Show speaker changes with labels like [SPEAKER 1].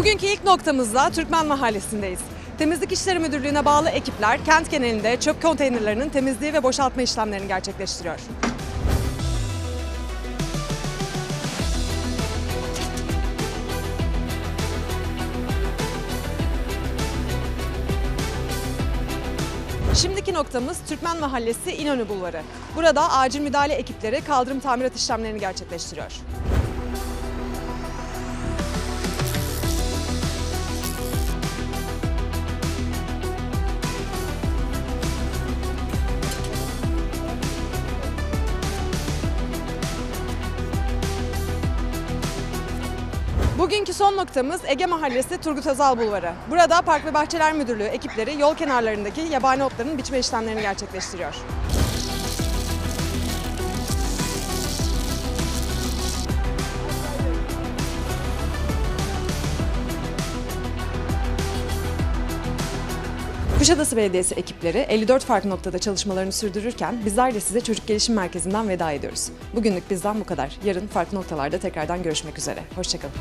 [SPEAKER 1] Bugünkü ilk noktamızda Türkmen Mahallesi'ndeyiz. Temizlik İşleri Müdürlüğü'ne bağlı ekipler kent genelinde çöp konteynerlarının temizliği ve boşaltma işlemlerini gerçekleştiriyor. Şimdiki noktamız Türkmen Mahallesi İnönü Bulvarı. Burada acil müdahale ekipleri kaldırım tamirat işlemlerini gerçekleştiriyor. Bugünkü son noktamız Ege Mahallesi Turgut Özal Bulvarı. Burada Park ve Bahçeler Müdürlüğü ekipleri yol kenarlarındaki yabani otların biçme işlemlerini gerçekleştiriyor. Kuşadası Belediyesi ekipleri 54 farklı noktada çalışmalarını sürdürürken bizler de size Çocuk Gelişim Merkezi'nden veda ediyoruz. Bugünlük bizden bu kadar. Yarın farklı noktalarda tekrardan görüşmek üzere. Hoşçakalın.